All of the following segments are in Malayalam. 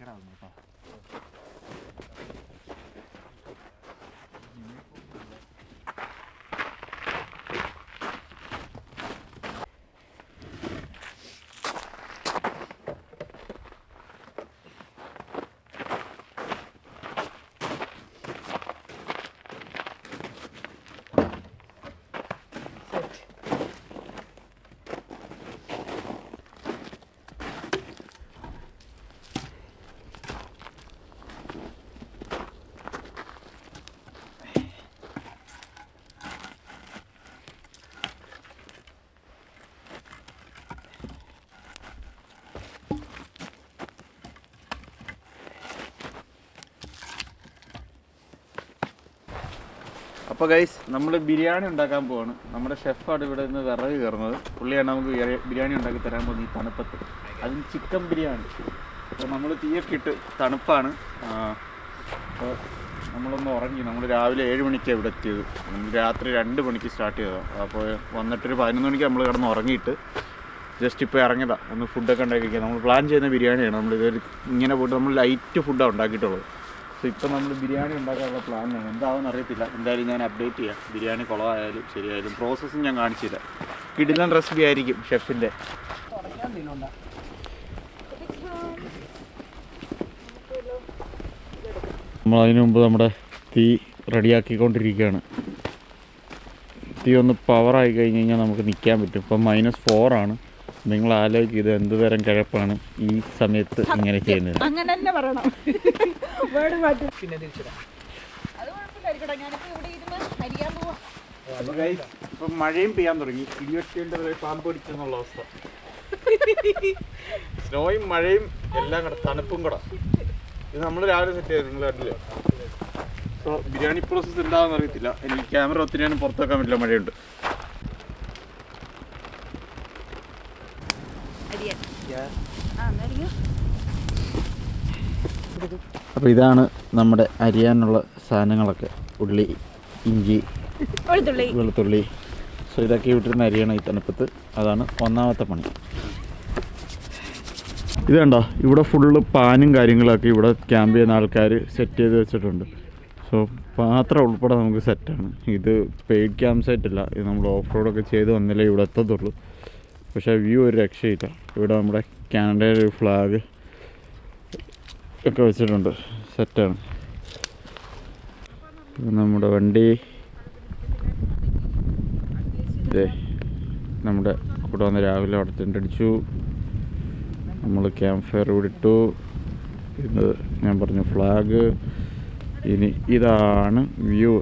അടിയിൽ നാണക്കേടാവുന്നു കേട്ടോ അപ്പോൾ ഗൈസ് നമ്മൾ ബിരിയാണി ഉണ്ടാക്കാൻ പോവാണ്. നമ്മുടെ ഷെഫാണ് ഇവിടെ നിന്ന് വിറക് കയറുന്നത്. പുള്ളിയാണ് നമുക്ക് ബിരിയാണി ഉണ്ടാക്കി തരാൻ പോകുന്നത് ഈ തണുപ്പത്ത്. അതും ചിക്കൻ ബിരിയാണി. അപ്പോൾ നമ്മൾ തീയൊക്കെ ഇട്ട് തണുപ്പാണ്. അപ്പോൾ നമ്മളൊന്ന് ഉറങ്ങി. നമ്മൾ രാവിലെ ഏഴ് മണിക്കാണ് ഇവിടെ എത്തിയത്. രാത്രി രണ്ട് മണിക്ക് സ്റ്റാർട്ട് ചെയ്തതാണ് അപ്പോൾ വന്നിട്ടൊരു പതിനൊന്ന് മണിക്ക് നമ്മൾ കിടന്ന് ഉറങ്ങിയിട്ട് ജസ്റ്റ് ഇപ്പോൾ ഇറങ്ങിയതാണ് ഒന്ന് ഫുഡൊക്കെ ഉണ്ടാക്കി നമ്മൾ പ്ലാൻ ചെയ്യുന്ന ബിരിയാണിയാണ്. നമ്മൾ ഇതൊരു ഇങ്ങനെ പോയിട്ട് നമ്മൾ ലൈറ്റ് ഫുഡാണ് ഉണ്ടാക്കിയിട്ടുള്ളത്. സോ ഇപ്പം നമ്മൾ ബിരിയാണി ഉണ്ടാക്കാനുള്ള പ്ലാനാണ് എന്താണെന്ന് അറിയത്തില്ല. എന്തായാലും ഞാൻ അപ്ഡേറ്റ് ചെയ്യാം. ബിരിയാണി കുളമായാലും ശരിയായാലും പ്രോസസ്സും ഞാൻ കാണിച്ചില്ല. കിടിലൻ റെസിപ്പി ആയിരിക്കും ഷെഫിന്റെ നമ്മൾ അതിനു മുമ്പ് നമ്മുടെ തീ റെഡിയാക്കിക്കൊണ്ടിരിക്കുകയാണ്. തീ ഒന്ന് പവറായി കഴിഞ്ഞ് കഴിഞ്ഞാൽ നമുക്ക് നിൽക്കാൻ പറ്റും. ഇപ്പം മൈനസ് ഫോറാണ് നിങ്ങൾ ആലോചിക്കുക ഇത് എന്ത് തരം കിഴപ്പാണ് ഈ സമയത്ത് ഇങ്ങനെ ചെയ്യുന്നത്. അങ്ങനെ തന്നെ പറയണം. വേർഡ് മാറ്റി. പിന്നെ തിരിച്ചിടാം. അത് കുഴപ്പമില്ലായിരിക്കട്ടെ. ഞാനിപ്പോ ഇവിടെ ഇരുന്ന് അരിയാൻ പോവാ. അപ്പൊ guys, ഇപ്പൊ മഴയും പെയ്യാൻ തുടങ്ങി. ഇടിവെട്ടേണ്ട പാമ്പ് പിടിച്ചെന്നുള്ള അവസ്ഥ. സ്നോയും മഴയും എല്ലാം കൂടെ തണുപ്പും കൂടെ. ഇത് നമ്മൾ രാവിലെ സെറ്റ് ചെയ്തത് നിങ്ങൾ കണ്ടില്ല? സോ ബിരിയാണി പ്രോസസ്സ് എന്താണെന്ന് അറിയത്തില്ല. എനിക്ക് ക്യാമറ ഒത്തിരി പുറത്തു വെക്കാൻ പറ്റില്ല മഴയുണ്ട് അരിയാൻ ആ എന്നറിയോ അപ്പോൾ ഇതാണ് നമ്മുടെ അരിയാനുള്ള സാധനങ്ങളൊക്കെ. ഉള്ളി ഇഞ്ചി വെളുത്തുള്ളി. വെളുത്തുള്ളി. സോ ഇതൊക്കെ വിട്ടിരുന്ന അരിയാണ് ഈ തണുപ്പത്ത്. അതാണ് ഒന്നാമത്തെ പണി. ഇത് കണ്ടോ? ഇവിടെ ഫുള്ള് പാനും കാര്യങ്ങളൊക്കെ ഇവിടെ ക്യാമ്പ് ചെയ്യുന്ന ആൾക്കാർ സെറ്റ് ചെയ്ത് വെച്ചിട്ടുണ്ട്. സോ പാത്രം ഉൾപ്പെടെ നമുക്ക് സെറ്റാണ് ഇത് പെയ്ഡ് ക്യാമ്പ് സെറ്റല്ല ഇത് നമ്മൾ ഓഫ് റോഡൊക്കെ ചെയ്ത് വന്നില്ലേ ഇവിടെ എത്തത്തുള്ളൂ. പക്ഷേ വ്യൂ ഒരു രക്ഷയില്ല. ഇവിടെ നമ്മുടെ കാനഡയുടെ ഒരു ഫ്ലാഗ് ഒക്കെ വെച്ചിട്ടുണ്ട്. സെറ്റാണ് നമ്മുടെ വണ്ടി. നമ്മുടെ കൂടെ വന്ന് രാവിലെ അവിടെ ചെണ്ടടിച്ചു നമ്മൾ ക്യാമ്പ് ഫയർ വിടിട്ടു ഇത് ഞാൻ പറഞ്ഞു ഫ്ലാഗ്. ഇനി ഇതാണ് വ്യൂ.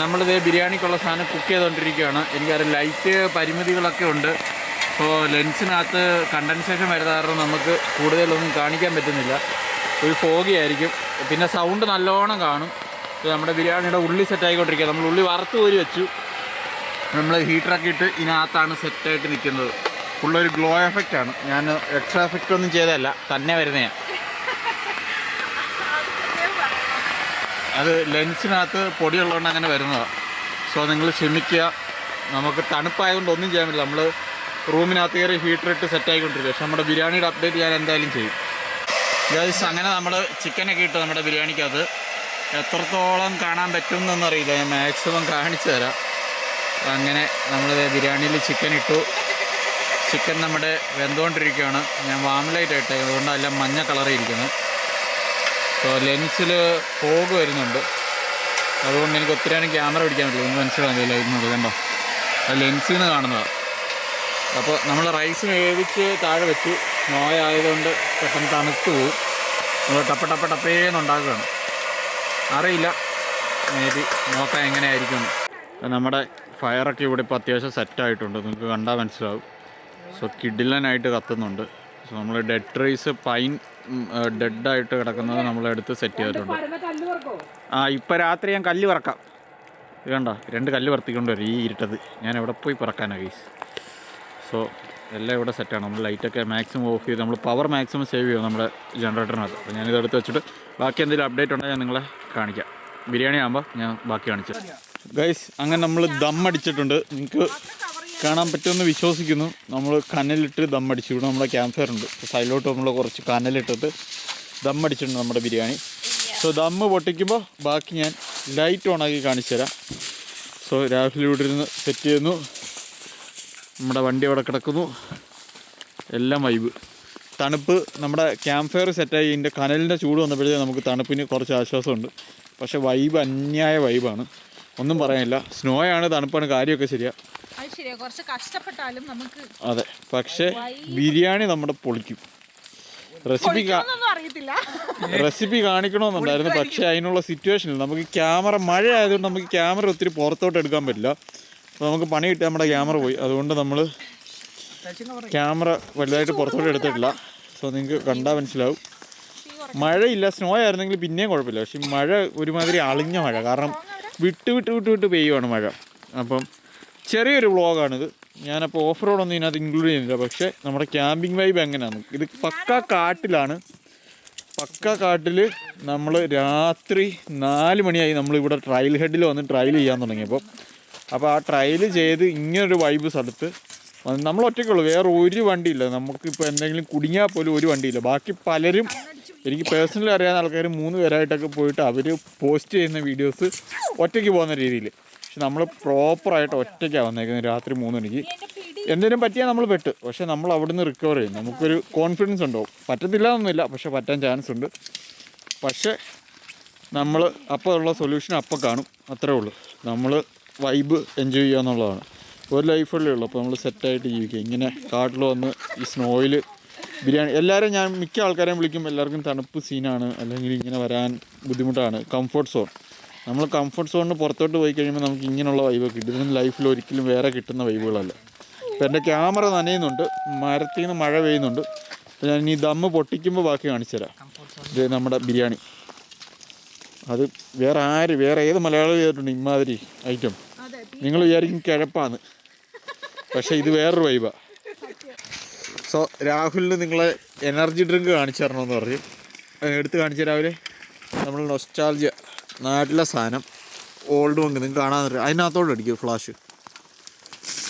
നമ്മളിത് ബിരിയാണിക്കുള്ള സാധനം കുക്ക് ചെയ്തുകൊണ്ടിരിക്കുകയാണ് എനിക്കറിയാം ലൈറ്റ് പരിമിതികളൊക്കെ ഉണ്ട്. അപ്പോൾ ലെൻസിനകത്ത് കണ്ടൻസേഷൻ വരുന്ന കാരണം നമുക്ക് കൂടുതലൊന്നും കാണിക്കാൻ പറ്റുന്നില്ല. ഒരു ഫോഗി ആയിരിക്കും. പിന്നെ സൗണ്ട് നല്ലോണം കാണും. നമ്മുടെ ബിരിയാണിയുടെ ഉള്ളി സെറ്റ് ആയിക്കൊണ്ടിരിക്കുക. നമ്മൾ ഉള്ളി വറുത്ത് കോരി വെച്ചു. നമ്മൾ ഹീറ്ററൊക്കെ ഇട്ട് ഇതിനകത്താണ് സെറ്റായിട്ട് നിൽക്കുന്നത്. ഫുള്ളൊരു ഗ്ലോ എഫക്റ്റാണ് ഞാൻ എക്സ്ട്രാ എഫക്റ്റ് ഒന്നും ചെയ്തതല്ല. തന്നെ വരുന്നതാണ് അത് ലെൻസിനകത്ത് പൊടിയുള്ളതുകൊണ്ട് അങ്ങനെ വരുന്നതാണ് സോ നിങ്ങൾ ക്ഷമിക്കുക. നമുക്ക് തണുപ്പായതുകൊണ്ട് ഒന്നും ചെയ്യാൻ പറ്റില്ല. നമ്മൾ റൂമിനകത്ത് കയറി ഹീറ്റർ ഇട്ട് സെറ്റ് ആയിക്കൊണ്ടിരിക്കുക. പക്ഷെ നമ്മുടെ ബിരിയാണിയുടെ അപ്ഡേറ്റ് ഞാൻ എന്തായാലും ചെയ്യും. ഗൈസ് അങ്ങനെ നമ്മൾ ചിക്കനൊക്കെ ഇട്ട് നമ്മുടെ ബിരിയാണിക്കകത്ത്. എത്രത്തോളം കാണാൻ പറ്റുമെന്നൊന്നും അറിയില്ല. ഞാൻ മാക്സിമം കാണിച്ചു തരാം. അങ്ങനെ നമ്മൾ ബിരിയാണിയിൽ ചിക്കൻ ഇട്ടു. ചിക്കൻ നമ്മുടെ വെന്തുകൊണ്ടിരിക്കുകയാണ് ഞാൻ വാമിലൈറ്റ് ഇട്ടേ അതുകൊണ്ട് എല്ലാം മഞ്ഞ സോ ലെൻസിൽ ഫോഗ് വരുന്നുണ്ട്. അതുകൊണ്ട് എനിക്ക് ഒത്തിരി ക്യാമറ പിടിക്കാൻ പറ്റില്ല. നിങ്ങൾക്ക് മനസ്സിലാവില്ല ഇരുന്നത് കണ്ടോ? അത് ലെൻസിൽ നിന്ന് കാണുന്നതാണ് അപ്പോൾ നമ്മൾ റൈസ് വേവിച്ച് താഴെ വെച്ചു. നോയ ആയതുകൊണ്ട് പെട്ടെന്ന് തണുത്ത് പോവും നമ്മൾ ടപ്പ ടപ്പ ടപ്പേന്ന് ഉണ്ടാക്കുകയാണ്. അറിയില്ല. മേ ബി നോക്കാം എങ്ങനെയായിരിക്കും നമ്മുടെ ഫയറൊക്കെ ഇവിടെ ഇപ്പോൾ അത്യാവശ്യം സെറ്റായിട്ടുണ്ട് നിങ്ങൾക്ക് കണ്ടാൽ മനസ്സിലാവും. സോ കിഡിലനായിട്ട് കത്തുന്നുണ്ട്. സോ നമ്മൾ ഡെഡ് ട്രീസ് പൈൻ ഡെഡായിട്ട് കിടക്കുന്നത് നമ്മളെടുത്ത് സെറ്റ് ചെയ്തിട്ടുണ്ട്. ആ ഇപ്പം രാത്രി ഞാൻ കല്ല് പറക്കാം ഇത് കണ്ടോ? രണ്ട് കല്ല് പറത്തിക്കൊണ്ട് വരും ഈ ഇരുട്ടത്. ഞാൻ എവിടെ പോയി പറക്കാനാണ് ഗൈസ് സോ എല്ലാം ഇവിടെ സെറ്റാണ് നമ്മൾ ലൈറ്റൊക്കെ മാക്സിമം ഓഫ് ചെയ്ത് നമ്മൾ പവർ മാക്സിമം സേവ് ചെയ്യും നമ്മുടെ ജനറേറ്ററിനകത്ത് അപ്പോൾ ഞാനിത് എടുത്ത് വെച്ചിട്ട് ബാക്കി എന്തെങ്കിലും അപ്ഡേറ്റ് ഉണ്ടോ ഞാൻ നിങ്ങളെ കാണിക്കാം. ബിരിയാണി ആകുമ്പോൾ ഞാൻ ബാക്കി കാണിച്ചു ഗൈസ് അങ്ങനെ നമ്മൾ ദം അടിച്ചിട്ടുണ്ട്. നിങ്ങൾക്ക് കാണാൻ പറ്റുമെന്ന് വിശ്വസിക്കുന്നു. നമ്മൾ കനലിട്ട് ദം അടിച്ചു ഇവിടെ നമ്മുടെ ക്യാമ്പ് ഫയർ ഉണ്ട് സൈഡിലോട്ട് നമ്മൾ കുറച്ച് കനലിട്ടിട്ട് ദം അടിച്ചിട്ടുണ്ട് നമ്മുടെ ബിരിയാണി. സോ ദമ്മ് പൊട്ടിക്കുമ്പോൾ ബാക്കി ഞാൻ ലൈറ്റ് ഓണാക്കി കാണിച്ചു തരാം. സോ രാഹുൽ ഇവിടെ ഇരുന്ന് സെറ്റ് ചെയ്യുന്നു. നമ്മുടെ വണ്ടി അവിടെ കിടക്കുന്നു. എല്ലാം വൈബ് തണുപ്പ് നമ്മുടെ ക്യാമ്പ് ഫയർ സെറ്റായി ഇതിന്റെ കനലിന്റെ ചൂട് വന്നപ്പോഴത്തേക്ക് നമുക്ക് തണുപ്പിന് കുറച്ച് ആശ്വാസമുണ്ട്. പക്ഷേ വൈബ് അന്യായ വൈബാണ് ഒന്നും പറയാനില്ല. സ്നോയാണ് തണുപ്പാണ് കാര്യമൊക്കെ ശരിയാ. അത് ശരിയാ. കുറച്ച് കഷ്ടപ്പെട്ടാലും നമുക്ക് അതെ. പക്ഷേ ബിരിയാണി നമ്മുടെ പൊളിക്കും. റെസിപ്പി അറിയത്തില്ല. റെസിപ്പി കാണിക്കണമെന്നുണ്ടായിരുന്നു. പക്ഷേ അതിനുള്ള സിറ്റുവേഷനിൽ നമുക്ക് ക്യാമറ മഴ ആയതുകൊണ്ട് നമുക്ക് ക്യാമറ ഒത്തിരി പുറത്തോട്ട് എടുക്കാൻ പറ്റില്ല. അപ്പോൾ നമുക്ക് പണി കിട്ടി നമ്മുടെ ക്യാമറ പോയി. അതുകൊണ്ട് നമ്മൾ ക്യാമറ വലുതായിട്ട് പുറത്തോട്ട് എടുത്തിട്ടില്ല. സോ നിങ്ങൾക്ക് കണ്ടാൽ മനസ്സിലാവും. മഴയില്ല. സ്നോ ആയിരുന്നെങ്കിൽ പിന്നെയും കുഴപ്പമില്ല. പക്ഷെ മഴ ഒരുമാതിരി അളിഞ്ഞ മഴ. കാരണം വിട്ട് വിട്ട് വിട്ട് വിട്ട് പെയ്യുവാണ് മഴ. അപ്പം ചെറിയൊരു വ്ളോഗാണിത്. ഞാനപ്പോൾ ഓഫ് റോഡ് ഒന്നും ഇതിനകത്ത് ഇൻക്ലൂഡ് ചെയ്യുന്നില്ല. പക്ഷേ നമ്മുടെ ക്യാമ്പിംഗ് വൈബ് എങ്ങനെയാണ്? ഇത് പക്ക കാട്ടിലാണ്. പക്ക കാട്ടിൽ നമ്മൾ രാത്രി നാല് മണിയായി നമ്മളിവിടെ ട്രയൽ ഹെഡിൽ വന്ന് ട്രയൽ ചെയ്യാൻ തുടങ്ങിയപ്പോൾ അപ്പോൾ ആ ട്രയൽ ചെയ്ത് ഇങ്ങനൊരു വൈബ് സ്ഥലത്ത് നമ്മൾ ഒറ്റയ്ക്കുള്ളൂ. വേറെ ഒരു വണ്ടിയില്ല. നമുക്കിപ്പോൾ എന്തെങ്കിലും കുടുങ്ങിയാൽ പോലും ഒരു വണ്ടിയില്ല. ബാക്കി പലരും എനിക്ക് പേഴ്സണലി അറിയാവുന്ന ആൾക്കാർ മൂന്ന് പേരായിട്ടൊക്കെ പോയിട്ട് അവർ പോസ്റ്റ് ചെയ്യുന്ന വീഡിയോസ് ഒറ്റയ്ക്ക് പോകുന്ന രീതിയിൽ പക്ഷെ നമ്മൾ പ്രോപ്പറായിട്ട് ഒറ്റയ്ക്കാണ് വന്നേക്കുന്നത്. രാത്രി മൂന്ന് മണിക്ക് എന്തെങ്കിലും പറ്റിയാൽ നമ്മൾ പെട്ട്. പക്ഷെ നമ്മൾ അവിടുന്ന് റിക്കവർ ചെയ്യും. നമുക്കൊരു കോൺഫിഡൻസ് ഉണ്ടാവും. പറ്റത്തില്ല എന്നൊന്നുമില്ല പക്ഷെ പറ്റാൻ ചാൻസ് ഉണ്ട്. പക്ഷേ നമ്മൾ അപ്പോൾ ഉള്ള സൊല്യൂഷൻ അപ്പോൾ കാണും. അത്രേ ഉള്ളൂ. നമ്മൾ വൈബ് എൻജോയ് ചെയ്യുക എന്നുള്ളതാണ്. ഒരു ലൈഫല്ലേ ഉള്ളൂ. അപ്പോൾ നമ്മൾ സെറ്റായിട്ട് ജീവിക്കുക. ഇങ്ങനെ കാട്ടിൽ വന്ന് ഈ സ്നോയിൽ ബിരിയാണി എല്ലാവരും ഞാൻ മിക്ക ആൾക്കാരെയും വിളിക്കും. എല്ലാവർക്കും തണുപ്പ് സീനാണ് അല്ലെങ്കിൽ ഇങ്ങനെ വരാൻ ബുദ്ധിമുട്ടാണ്. കംഫർട്ട് സോൺ നമ്മൾ കംഫർട്ട് സോണിന് പുറത്തോട്ട് പോയി കഴിയുമ്പോൾ നമുക്ക് ഇങ്ങനെയുള്ള വൈബ് കിട്ടും. ഇതൊന്നും ലൈഫിൽ ഒരിക്കലും വേറെ കിട്ടുന്ന വൈബുകളല്ല ഇപ്പം എന്റെ ക്യാമറ നനയുന്നുണ്ട്. മരത്തിൽ നിന്ന് മഴ പെയ്യുന്നുണ്ട്. അപ്പോൾ ഞാൻ ഈ ദമ്മ് പൊട്ടിക്കുമ്പോൾ ബാക്കി കാണിച്ചു തരാം. ഇത് നമ്മുടെ ബിരിയാണി. അത് വേറെ ആര് വേറെ ഏത് മലയാളം ചെയ്തിട്ടുണ്ട് ഇമാതിരി ഐറ്റം അതെ നിങ്ങൾ വിചാരിക്കും കിഴപ്പാന്ന്. പക്ഷേ ഇത് വേറൊരു വൈബാ സോ രാഹുലിന് നിങ്ങളെ എനർജി ഡ്രിങ്ക് കാണിച്ചു തരണമെന്ന് പറഞ്ഞു. അത് എടുത്ത് കാണിച്ചു രാവിലെ നമ്മൾ നൊസ്റ്റാൾജിയ നാട്ടിലെ സാധനം ഓൾഡ് വങ്ക് നിങ്ങൾക്ക് കാണാൻ അറിയാം. അതിനകത്തോട്ട് അടിക്കും ഫ്ലാഷ്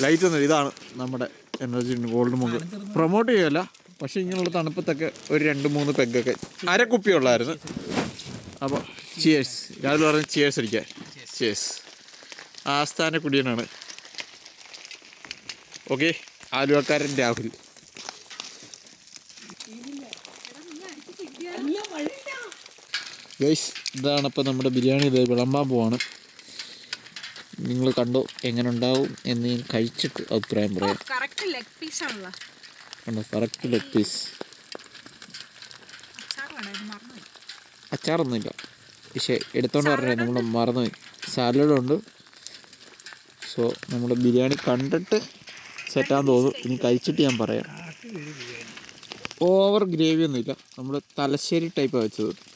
ലൈറ്റ് ഒന്നും ഇതാണ് നമ്മുടെ എനർജി ഗോൾഡ് മുങ്ക് പ്രൊമോട്ട് ചെയ്യല്ല. പക്ഷേ ഇങ്ങനെയുള്ള തണുപ്പത്തൊക്കെ ഒരു രണ്ട് മൂന്ന് പെഗ്ഗൊക്കെ അര കുപ്പിയുള്ളായിരുന്നു അപ്പോൾ ചിയേഴ്സ് രാവിലെ പറഞ്ഞ് ചിയേഴ്സ് അടിക്കാൻ ചിയേഴ്സ് ആസ്ഥാന കുടിയനാണ് ഓക്കെ ആലുവക്കാരൻ രാഹുൽ. ഗൈസ് ഇതാണ് അപ്പോൾ നമ്മുടെ ബിരിയാണി. ഇത് വിളമ്പാൻ പോവാണ്. നിങ്ങൾ കണ്ടോ എങ്ങനെ ഉണ്ടാവും എന്ന് ഞാൻ കഴിച്ചിട്ട് അഭിപ്രായം പറയാം. കറക്റ്റ് ലെഗ് പീസ് ആണല്ലോ. കണ്ടോ കറക്റ്റ് ലെഗ് പീസ് അച്ചാറൊന്നുമില്ല. പക്ഷേ എടുത്തോണ്ട് പറഞ്ഞേ നമ്മൾ മറന്നുപോയി സാലഡുണ്ട് സോ നമ്മുടെ ബിരിയാണി കണ്ടിട്ട് സെറ്റാന്ന് തോന്നും. ഇനി കഴിച്ചിട്ട് ഞാൻ പറയാം. ഓവർ ഗ്രേവി ഒന്നുമില്ല. നമ്മൾ തലശ്ശേരി ടൈപ്പാണ് വെച്ചത്.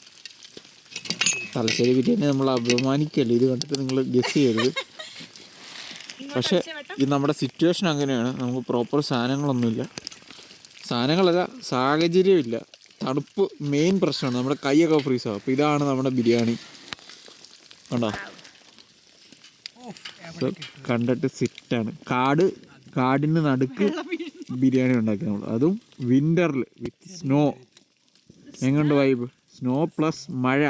തലശ്ശേരി ബിരിയാണി നമ്മൾ അഭിമാനിക്കല്ലേ ഇത് കണ്ടിട്ട് നിങ്ങൾ ഗസ് ചെയ്യരുത്. പക്ഷേ ഇത് നമ്മുടെ സിറ്റുവേഷൻ അങ്ങനെയാണ്. നമുക്ക് പ്രോപ്പർ സാധനങ്ങളൊന്നുമില്ല. സാധനങ്ങളല്ല സാഹചര്യമില്ല. തണുപ്പ് മെയിൻ പ്രശ്നമാണ്. നമ്മുടെ കൈയൊക്കെ ഫ്രീസ് ആവും. അപ്പോൾ ഇതാണ് നമ്മുടെ ബിരിയാണി. കണ്ടോ? കണ്ടിട്ട് സിറ്റാണ് കാട് കാടിന് നടുക്ക് ബിരിയാണി ഉണ്ടാക്കി നമ്മൾ. അതും വിന്ററിൽ വിത്ത് സ്നോ എങ്ങോട്ട് വൈബ് സ്നോ പ്ലസ് മഴ.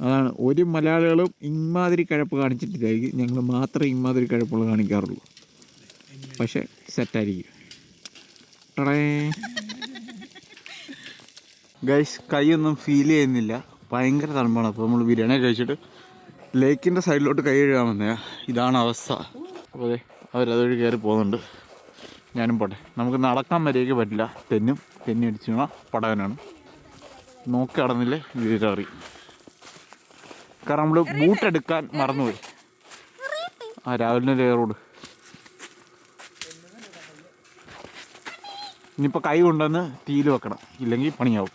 അതാണ്. ഒരു മലയാളികളും ഇമാതിരി കഴപ്പ് കാണിച്ചിട്ടില്ലായിരിക്കും ഞങ്ങൾ മാത്രമേ ഇമാതിരി കഴപ്പുകൾ കാണിക്കാറുള്ളൂ. പക്ഷേ സെറ്റായിരിക്കും ടടേ. ഗൈസ് കൈയൊന്നും ഫീൽ ചെയ്യുന്നില്ല. ഭയങ്കര തണുപ്പാണ്. അപ്പോൾ നമ്മൾ ബിരിയാണി കഴിച്ചിട്ട് ലേക്കിന്റെ സൈഡിലോട്ട് കൈ കഴുകാൻ വന്നേ. ഇതാണ് അവസ്ഥ. അപ്പോൾ അതെ അവരതുവഴി കയറി പോകുന്നുണ്ട്. ഞാനും പോട്ടെ. നമുക്ക് നടക്കാൻ വരെയൊക്കെ പറ്റില്ല. തെന്നും തെന്നി അടിച്ചു പടവനാണ്. നോക്കി കടന്നില്ലേ വിവരം അറിയും കാരണം നമ്മൾ ബൂട്ട് എടുക്കാൻ മറന്നുപോയി. ആ രാവിലെ റോഡ് ഇനിയിപ്പോൾ കൈ കൊണ്ടുവന്ന് തീയിൽ വെക്കണം. ഇല്ലെങ്കിൽ പണിയാവും.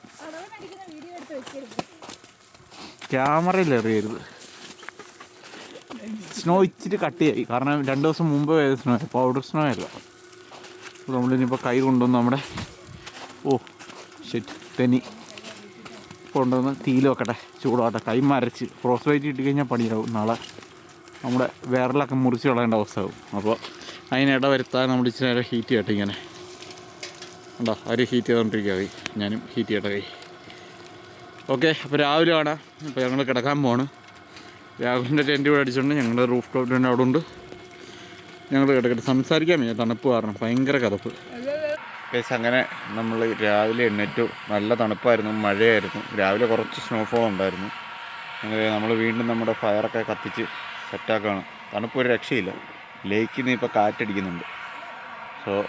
ക്യാമറയിൽ എറിയരുത്. സ്നോ ഇച്ചിരി കട്ടിയായി. കാരണം രണ്ട് ദിവസം മുമ്പ് പോയത് സ്നോ പൗഡർ സ്നോ അല്ല നമ്മളിനിപ്പോൾ കൈ കൊണ്ടുവന്ന് നമ്മുടെ ഓ ശരി തെന്നി കൊണ്ടുവന്ന് തീയിൽ വെക്കട്ടെ. ചൂടാകട്ടെ കൈ മരച്ച് ഫ്രോസ് വൈറ്റ് ഇട്ട് കഴിഞ്ഞാൽ പണിയാവും നാളെ നമ്മുടെ വിരലൊക്കെ മുറിച്ച് കളയേണ്ട അവസ്ഥയാവും. അപ്പോൾ അതിനിട വരുത്താൻ നമ്മൾ ഇച്ചിരി നേരം ഹീറ്റ് ചെയ്യട്ടെ ഇങ്ങനെ. ഉണ്ടോ അവർ ഹീറ്റ് ചെയ്തുകൊണ്ടിരിക്കുക കൈ. ഞാനും ഹീറ്റ് ചെയ്യട്ടെ കൈ. ഓക്കെ അപ്പോൾ രാവിലെ കാണാം അപ്പോൾ ഞങ്ങൾ കിടക്കാൻ പോവാണ്. രാഹുലിന്റെ ടെന്റ് ഇവിടെ അടിച്ചുകൊണ്ട് ഞങ്ങളുടെ റൂഫ് ടോപ്പ് അവിടെ ഉണ്ട്. ഞങ്ങൾ കിടക്കട്ടെ. സംസാരിക്കാൻ വയ്യ. തണുപ്പ് കാരണം. ഭയങ്കര കതപ്പ് കേസ് അങ്ങനെ നമ്മൾ രാവിലെ എണ്ണേറ്റു നല്ല തണുപ്പായിരുന്നു മഴയായിരുന്നു. രാവിലെ കുറച്ച് സ്നോഫോൾ ഉണ്ടായിരുന്നു. അങ്ങനെ നമ്മൾ വീണ്ടും നമ്മുടെ ഫയറൊക്കെ കത്തിച്ച് സെറ്റാക്കുകയാണ് തണുപ്പ് ഒരു രക്ഷയില്ല. ലേക്കിൽ നിന്ന് ഇപ്പോൾ കാറ്റടിക്കുന്നുണ്ട്. സോ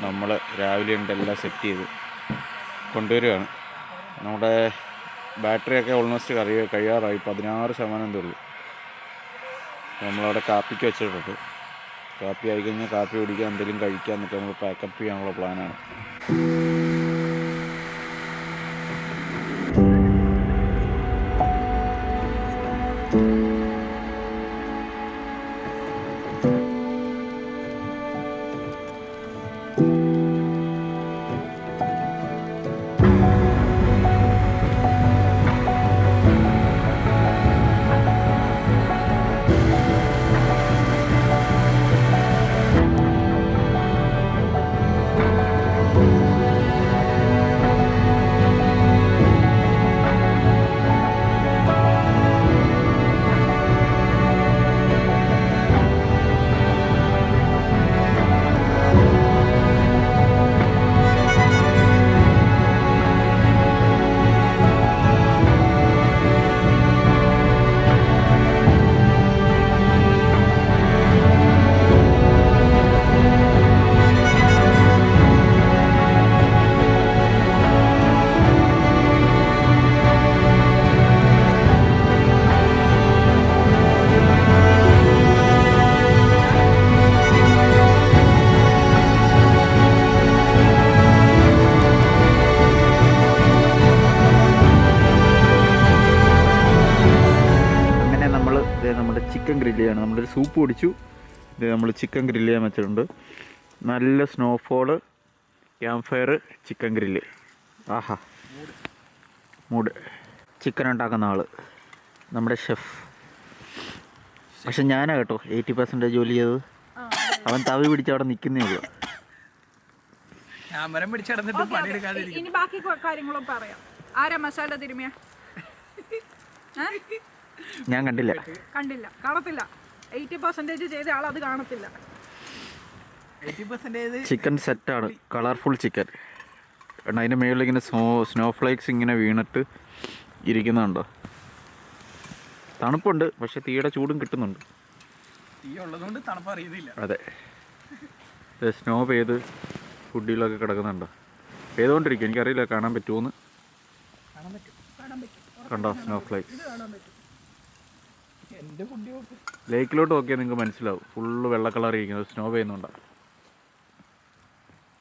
നമ്മൾ രാവിലെ ഉണ്ട് എല്ലാം സെറ്റ് ചെയ്ത് കൊണ്ടുവരികയാണ്. നമ്മുടെ ബാറ്ററിയൊക്കെ ഓൾമോസ്റ്റ് കഴിയ കഴിയാറായി. പതിനാറ് ശതമാനം തുള്ളു. നമ്മളവിടെ കാപ്പിക്ക് വെച്ചിട്ടുണ്ട്. കാപ്പി ആയി കഴിഞ്ഞാൽ കാപ്പി കുടിക്കാൻ എന്തെങ്കിലും കഴിക്കാൻ എന്നൊക്കെ നമ്മൾ പാക്കപ്പ് ചെയ്യാനുള്ള പ്ലാനാണ് നമ്മളൊരു സൂപ്പ് കുടിച്ചു ഇത് നമ്മൾ ചിക്കൻ ഗ്രില്ല് ചെയ്യാൻ വെച്ചിട്ടുണ്ട്. നല്ല snowfall camp fire chicken grill. ആഹാ. മൂട്. ചിക്കൻ ഉണ്ടാക്കുന്ന ആൾ നമ്മുടെ ഷെഫ് പക്ഷെ ഞാനാ കേട്ടോ എയ്റ്റി പെർസെന്റേജ് ജോലി ചെയ്തത്. അവൻ തവി പിടിച്ച് അവിടെ നിൽക്കുന്നേ ഉള്ളൂ. പിടിച്ചടന്നിട്ട് ഇനി ബാക്കി കാര്യങ്ങളും പറയാം. ആരാ മസാല തിരുമിയ ഞാൻ കണ്ടില്ല. കണ്ടില്ല. കാണത്തില്ല എയ്റ്റി പെർസെന്റേജ് ചെയ്ത ആൾ അത് കാണത്തില്ല. പെർസെന്റേജ് ചിക്കൻ സെറ്റാണ്. Colourful chicken. കാരണം അതിന്റെ മുകളിൽ ഇങ്ങനെ സ്നോ സ്നോ ഫ്ലേക്സ് ഇങ്ങനെ വീണിട്ട് ഇരിക്കുന്നുണ്ടോ? തണുപ്പുണ്ട് പക്ഷെ തീയുടെ ചൂടും കിട്ടുന്നുണ്ട്. തീ ഉള്ളതുകൊണ്ട് തണുപ്പ് അറിയുന്നില്ല അതെ. സ്നോ പെയ്ത് ഫുഡിലൊക്കെ കിടക്കുന്നുണ്ടോ? പെയ്തുകൊണ്ടിരിക്കും എനിക്കറിയില്ല കാണാൻ പറ്റുമോന്ന് കാണാൻ പറ്റും. കാണാൻ പറ്റും. കണ്ടോ സ്നോ ഫ്ലേക്സ് കാണാൻ പറ്റും എന്റെ ഫുഡ് നോക്ക് ലേക്കിലോട്ട് നോക്കിയാൽ നിങ്ങൾക്ക് മനസ്സിലാവും. ഫുള്ള് വെള്ള ഇരിക്കുന്നത്. സ്നോ പെയ്യുന്നുണ്ടോ.